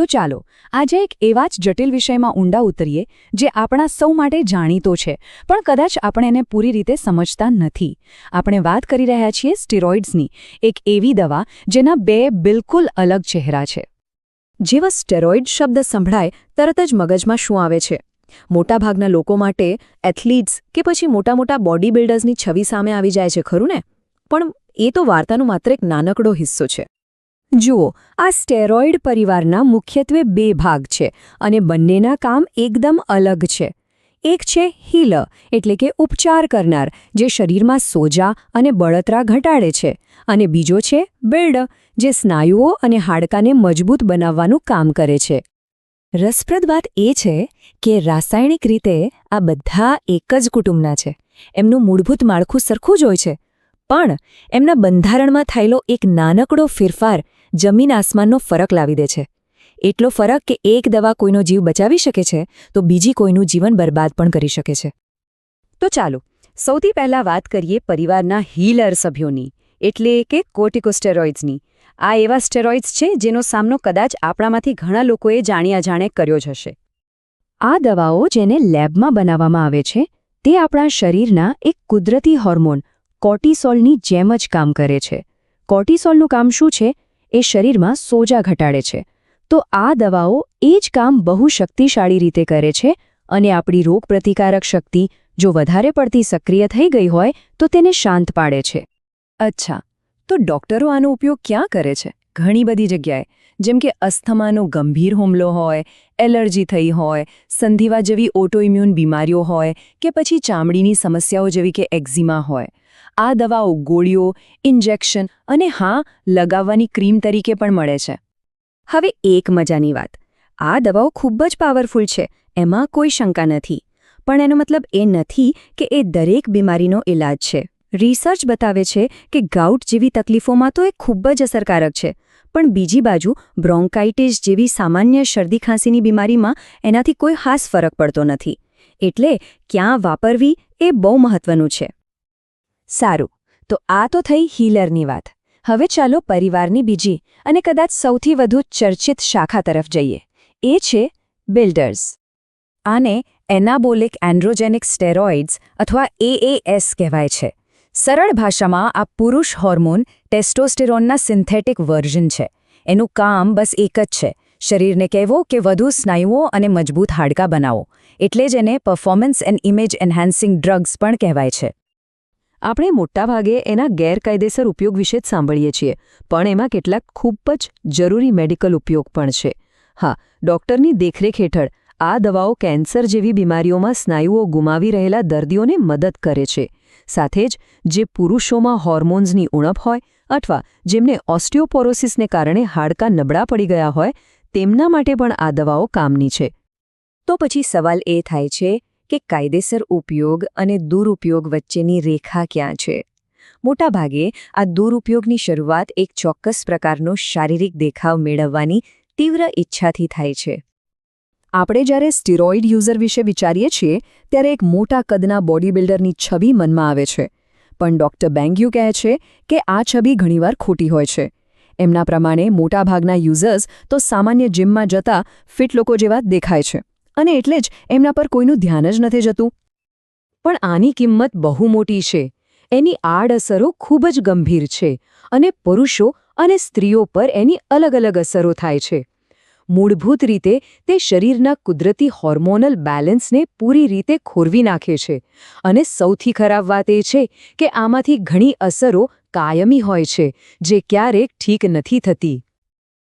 તો ચાલો, આજે એક એવા જ જટિલ વિષયમાં ઊંડા ઉતરીએ, જે આપણા સૌ માટે જાણીતો છે, પણ કદાચ આપણે એને પૂરી રીતે સમજતા નથી. આપણે વાત કરી રહ્યા છીએ સ્ટીરોઇડ્સની, એક એવી દવા જેના બે બિલકુલ અલગ ચહેરા છે. જેવા સ્ટેરોઇડ શબ્દ સંભળાય, તરત જ મગજમાં શું આવે છે? મોટાભાગના લોકો માટે એથ્લીટ્સ કે પછી મોટા મોટા બોડી બિલ્ડર્સની છબી સામે આવી જાય છે, ખરું ને? પણ એ તો વાર્તાનો માત્ર એક નાનકડો હિસ્સો છે. જુઓ, આ સ્ટેરોઇડ પરિવારના મુખ્યત્વે બે ભાગ છે અને બંનેના કામ એકદમ અલગ છે. એક છે હીલ, એટલે કે ઉપચાર કરનાર, જે શરીરમાં સોજા અને બળતરા ઘટાડે છે. અને બીજો છે બિલ્ડ, જે સ્નાયુઓ અને હાડકાને મજબૂત બનાવવાનું કામ કરે છે. રસપ્રદ વાત એ છે કે રાસાયણિક રીતે આ બધા એક જ કુટુંબના છે. એમનું મૂળભૂત માળખું સરખું જ હોય છે. પણ એમના બંધારણમાં થયેલો એક નાનકડો ફેરફાર જમીન આસમાનનો ફરક લાવી દે છે. એટલો ફરક કે એક દવા કોઈનો જીવ બચાવી શકે છે, તો બીજી કોઈનું જીવન બરબાદ પણ કરી શકે છે. તો ચાલો, સૌથી પહેલાં વાત કરીએ પરિવારના હીલર સભ્યોની, એટલે કે કોર્ટિકોસ્ટેરોઇડ્સની. આ એવા સ્ટેરોઇડ્સ છે જેનો સામનો કદાચ આપણામાંથી ઘણા લોકોએ જાણ્યા જાણે કર્યો જ હશે. આ દવાઓ જેને લેબમાં બનાવવામાં આવે છે, તે આપણા શરીરના એક કુદરતી હોર્મોન, કોર્ટિસોલની જેમ જ કામ કરે છે. કોર્ટિસોલનું કામ શું છે? એ શરીરમાં સોજા ઘટાડે છે. તો આ દવાઓ એ જ કામ બહુ શક્તિશાળી રીતે કરે છે અને આપણી રોગપ્રતિકારક શક્તિ જો વધારે પડતી સક્રિય થઈ ગઈ હોય તો તેને શાંત પાડે છે. અચ્છા, તો ડોક્ટરો આનો ઉપયોગ ક્યાં કરે છે? ઘણી બધી જગ્યાએ. જેમ કે અસ્થમાનો ગંભીર હુમલો હોય, એલર્જી થઈ હોય, સંધિવા જેવી ઓટોઇમ્યુન બીમારીઓ હોય કે પછી ચામડીની સમસ્યાઓ જેવી કે એક્ઝિમા હોય. આ દવાઓ ગોળીઓ, ઇન્જેક્શન અને હા, લગાવવાની ક્રીમ તરીકે પણ મળે છે. હવે એક મજાની વાત. આ દવાઓ ખૂબ જ પાવરફુલ છે, એમાં કોઈ શંકા નથી. પણ એનો મતલબ એ નથી કે એ દરેક બીમારીનો ઇલાજ છે. રિસર્ચ બતાવે છે કે ગાઉટ જેવી તકલીફોમાં તો એ ખૂબ જ અસરકારક છે. પણ બીજી બાજુ, બ્રોન્કાઇટિસ જેવી સામાન્ય શરદી ખાંસીની બીમારીમાં એનાથી કોઈ ખાસ ફરક પડતો નથી. એટલે ક્યાં વાપરવી એ બહુ મહત્વનું છે. સારું. તો આ તો થઈ હીલરની વાત. હવે ચાલો પરિવારની બીજી અને કદાચ સૌથી વધુ ચર્ચિત શાખા તરફ જઈએ. એ છે બિલ્ડર્સ. આને એનાબોલિક એન્ડ્રોજેનિક સ્ટેરોઇડ્સ અથવા એએએસ કહેવાય છે. સરળ ભાષામાં આ પુરુષ હોર્મોન ટેસ્ટોસ્ટેરોનના સિન્થેટિક વર્ઝન છે. એનું કામ બસ એક જ છે. શરીરને કહેવો કે વધુ સ્નાયુઓ અને મજબૂત હાડકાં બનાવો. એટલે જ એને performance and image enhancing drugs પણ કહેવાય છે. આપણે મોટાભાગે એના ગેરકાયદેસર ઉપયોગ વિશે જ સાંભળીએ છીએ, પણ એમાં કેટલાક ખૂબ જ જરૂરી મેડિકલ ઉપયોગ પણ છે. હા, ડોક્ટરની દેખરેખ હેઠળ આ દવાઓ કેન્સર જેવી બીમારીઓમાં સ્નાયુઓ ગુમાવી રહેલા દર્દીઓને મદદ કરે છે. સાથે જ, જે પુરુષોમાં હોર્મોન્સની ઉણપ હોય અથવા જેમને ઓસ્ટિયોપોરોસિસને કારણે હાડકાં નબળા પડી ગયા હોય, તેમના માટે પણ આ દવાઓ કામની છે. તો પછી સવાલ એ થાય છે કે કાયદેસર ઉપયોગ અને દુરુપયોગ વચ્ચેની રેખા ક્યાં છે? મોટાભાગે, આ દુરુપયોગની શરૂઆત એક ચોક્કસ પ્રકારનો શારીરિક દેખાવ મેળવવાની તીવ્ર ઈચ્છાથી થાય છે. આપણે જ્યારે સ્ટીરોઇડ યુઝર વિશે વિચારીએ છીએ, ત્યારે એક મોટા કદના બોડી બિલ્ડરની છબી મનમાં આવે છે. પણ ડોક્ટર બેંગ્યુ કહે છે કે આ છબી ઘણીવાર ખોટી હોય છે. એમના પ્રમાણે મોટાભાગના યુઝર્સ તો સામાન્ય જિમમાં જતા ફિટ લોકો જેવા દેખાય છે. અને એટલે જ એમના પર કોઈનું ધ્યાન જ નથી જતું. પણ આની કિંમત બહુ મોટી છે. એની આડઅસરો ખૂબ જ ગંભીર છે અને પુરુષો અને સ્ત્રીઓ પર એની અલગ અલગ અસરો થાય છે. મૂળભૂત રીતે, તે શરીરના કુદરતી હોર્મોનલ બેલેન્સને પૂરી રીતે ખોરવી નાખે છે અને સૌથી ખરાબ વાત એ છે કે આમાંથી ઘણી અસરો કાયમી હોય છે જે ક્યારેક ઠીક નથી થતી.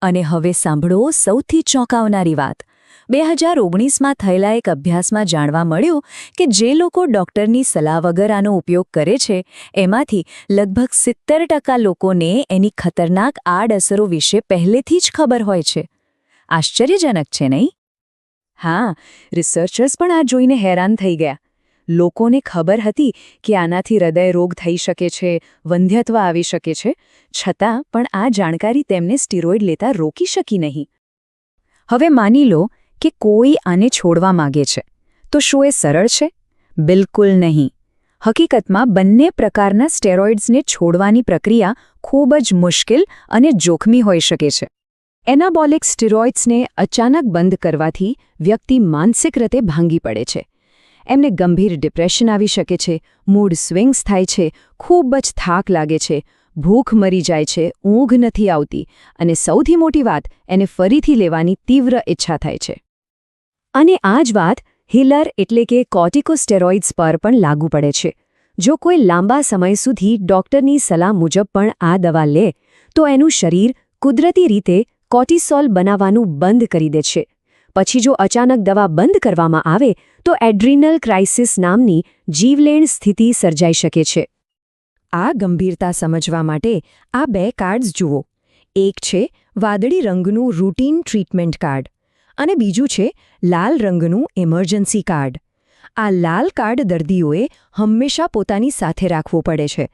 અને હવે સાંભળો સૌથી ચોંકાવનારી વાત. બે હજાર ઓગણીસમાં થયેલા એક અભ્યાસમાં જાણવા મળ્યું કે જે લોકો ડૉક્ટરની સલાહ વગર આનો ઉપયોગ કરે છે, એમાંથી લગભગ સિત્તેર ટકા લોકોને એની ખતરનાક આડઅસરો વિશે પહેલેથી જ ખબર હોય છે. આશ્ચર્યજનક છે, નહીં? હા, રિસર્ચર્સ પણ આ જોઈને હેરાન થઈ ગયા. લોકોને ખબર હતી કે આનાથી હૃદય રોગ થઈ શકે છે, વંધ્યત્વ આવી શકે છે, છતાં પણ આ જાણકારી તેમને સ્ટીરોઇડ લેતા રોકી શકી નહીં. હવે માની લો કે કોઈ આને છોડવા માગે છે? તો શું એ સરળ છે? બિલકુલ નહીં. હકીકતમાં બંને પ્રકારના સ્ટેરોઇડ્સને છોડવાની પ્રક્રિયા ખૂબ જ મુશ્કેલ અને જોખમી હોઈ શકે છે. એનાબોલિક સ્ટીરોઇડ્સને અચાનક બંધ કરવાથી વ્યક્તિ માનસિક રીતે ભાંગી પડે છે. એમને ગંભીર ડિપ્રેશન આવી શકે છે, મૂડ સ્વિંગ્સ થાય છે, ખૂબ જ થાક લાગે છે, ભૂખ મરી જાય છે, ઊંઘ નથી આવતી અને સૌથી મોટી વાત, એને ફરીથી લેવાની તીવ્ર ઈચ્છા થાય છે. અને આ જ વાત હિલર એટલે કે કોર્ટિકોસ્ટેરોઇડ્સ પર પણ લાગુ પડે છે. જો કોઈ લાંબા સમય સુધી ડોક્ટરની સલાહ મુજબ પણ આ દવા લે, તો એનું શરીર કુદરતી રીતે કોર્ટિસોલ બનાવવાનું બંધ કરી દે છે. પછી જો અચાનક દવા બંધ કરવામાં આવે, તો એડ્રિનલ ક્રાઇસિસ નામની જીવલેણ સ્થિતિ સર્જાઈ શકે છે. આ ગંભીરતા સમજવા માટે આ બે કાર્ડ્સ જુઓ. એક છે વાદળી રંગનું રૂટીન ટ્રીટમેન્ટ કાર્ડ. અને બીજું છે, લાલ રંગનું ઇમરજન્સી કાર્ડ આ લાલ કાર્ડ દર્દીઓએ હંમેશા પોતાની સાથે રાખવું પડે છે.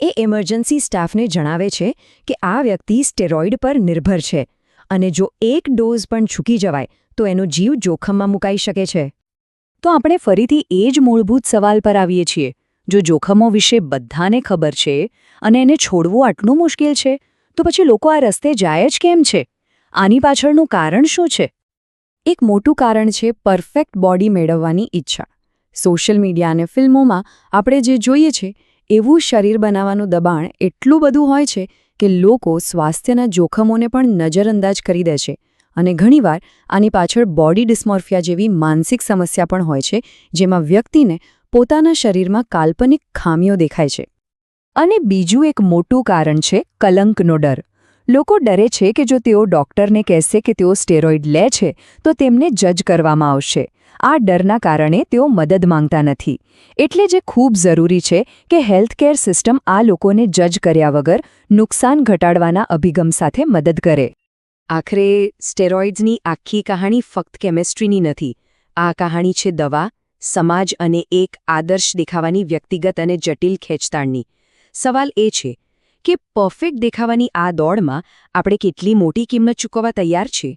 એ ઇમરજન્સી સ્ટાફને જણાવે છે કે આ વ્યક્તિ સ્ટેરોઇડ પર નિર્ભર છે અને જો એક ડોઝ પણ ચૂકી જવાય, તો એનો જીવ જોખમમાં મુકાઈ શકે છે. તો આપણે ફરીથી એ જ મૂળભૂત સવાલ પર આવીએ છીએ, જો જોખમો વિશે બધાને ખબર છે અને એને છોડવું આટલું મુશ્કેલ છે, તો પછી લોકો આ રસ્તે જાય જ કેમ છે? આની પાછળનું કારણ શું છે? એક મોટું કારણ છે પરફેક્ટ બોડી મેળવવાની ઈચ્છા. સોશિયલ મીડિયા અને ફિલ્મોમાં આપણે જે જોઈએ છે, એવું શરીર બનાવવાનું દબાણ એટલું બધું હોય છે કે લોકો સ્વાસ્થ્યના જોખમોને પણ નજરઅંદાજ કરી દે છે. અને ઘણીવાર આની પાછળ બોડી ડિસ્મોર્ફિયા જેવી માનસિક સમસ્યા પણ હોય છે, જેમાં વ્યક્તિને પોતાના શરીરમાં કાલ્પનિક ખામીઓ દેખાય છે. અને બીજું એક મોટું કારણ છે કલંકનો ડર. લોકો ડરે છે કે જો તેઓ ડોક્ટરને કહેશે કે તેઓ સ્ટેરોઇડ લે છે, તો તેમને જજ કરવામાં આવશે. આ ડરના કારણે તેઓ મદદ માંગતા નથી. એટલે જે ખૂબ જરૂરી છે કે હેલ્થકેર સિસ્ટમ આ લોકોને જજ કર્યા વગર નુકસાન ઘટાડવાના અભિગમ સાથે મદદ કરે. આખરે, સ્ટેરોઇડ્સની આખી કહાણી ફક્ત કેમેસ્ટ્રીની નથી. આ કહાણી છે દવા, સમાજ અને એક આદર્શ દેખાવાની વ્યક્તિગત અને જટિલ ખેંચતાણની. સવાલ એ છે કે પરફેક્ટ દેખાવાની આ દોડમાં આપણે કેટલી મોટી કિંમત ચૂકવવા તૈયાર છીએ